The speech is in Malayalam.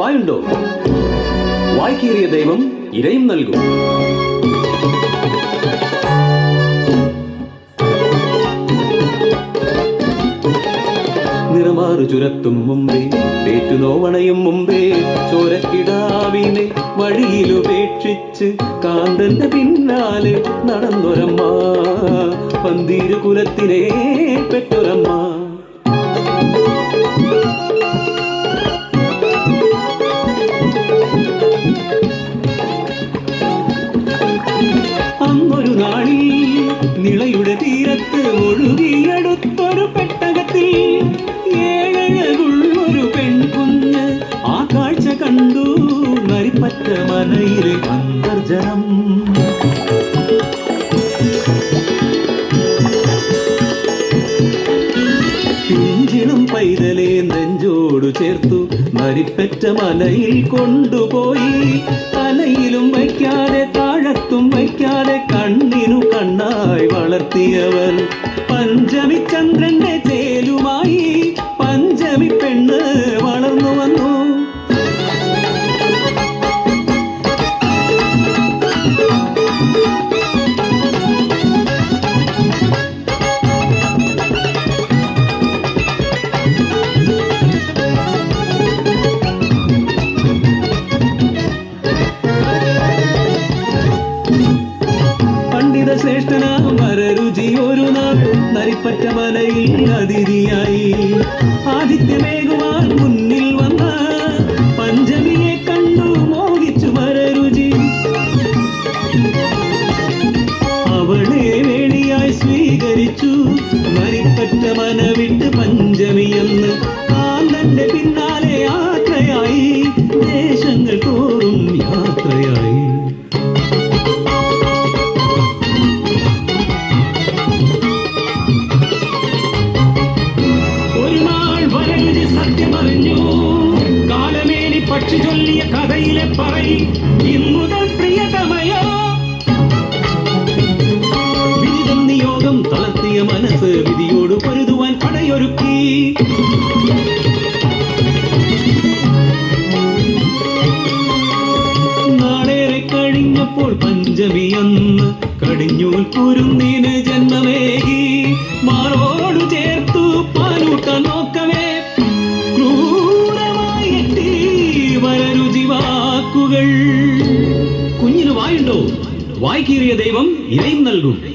വായുണ്ടോ? വായ്ക്കേറിയ ദൈവം ഇരയും നൽകും. നിറമാറു ചുരത്തും മുമ്പേ പേറ്റുനോവണയും മുമ്പേ ചോരക്കിടാവിനെ വഴിയിലുപേക്ഷിച്ച് കാന്തന്റെ പിന്നാലെ നടന്നൊരമ്മ പന്തീരു കുലത്തിനെ പെറ്റൊരമ്മ നിളയുടെ തീരത്ത് ഒഴുകിയെടുത്തൊരു പെട്ടകത്തിൽ ഏഴഴകുള്ളൊരു പെൺകുഞ്ഞ് ആ കാഴ്ച കണ്ടു നരിപ്പറ്റ മനയിലെ അന്തർജനം പിഞ്ചിളും പൈതലെ നെഞ്ചോടു ചേർത്തു നരിപ്പറ്റ മലയിൽ കൊണ്ടുപോയി തലയിലും വയ്ക്കാതെ താഴത്തും വയ്ക്കാതെ കണ്ണിനു കണ്ണായി വളർത്തിയവർ പഞ്ചമി ചന്ദ്രന്റെ ചേലുമായി പഞ്ചമി പെണ്ണ് പണ്ഡിത ശ്രേഷ്ഠനാകും വരരുചി ഒരു നാൾ നരിപ്പറ്റ മലയിൽ അതിഥിയായി. ആദിത്യമേകുവാൻ മുന്നിൽ വന്ന പഞ്ചമിയെ കണ്ടു മോഹിച്ചു വരരുചി അവളെ വേണിയായി സ്വീകരിച്ചു. നരിപ്പറ്റ മനവിട്ട് പഞ്ചമിയെന്ന് ആ തന്റെ യാത്രയായി പക്ഷി ചൊല്ലിയ കഥയിലെ പറയി. ഇന്നുതൽ പ്രിയതമയോ? ബിരുദം നിയോഗം തളർത്തിയ മനസ്സ് വിധിയോട് പൊരുതുവാൻ പടയൊരുക്കി. നാളേറെ കഴിഞ്ഞപ്പോൾ പഞ്ചമി അന്ന് കടിഞ്ഞൂൽ കുരുന്നിന് ജന്മമേകി. മാറോടു ചേർത്തു വായ്ക്കീറിയ ദൈവം ഇരയും നൽകും.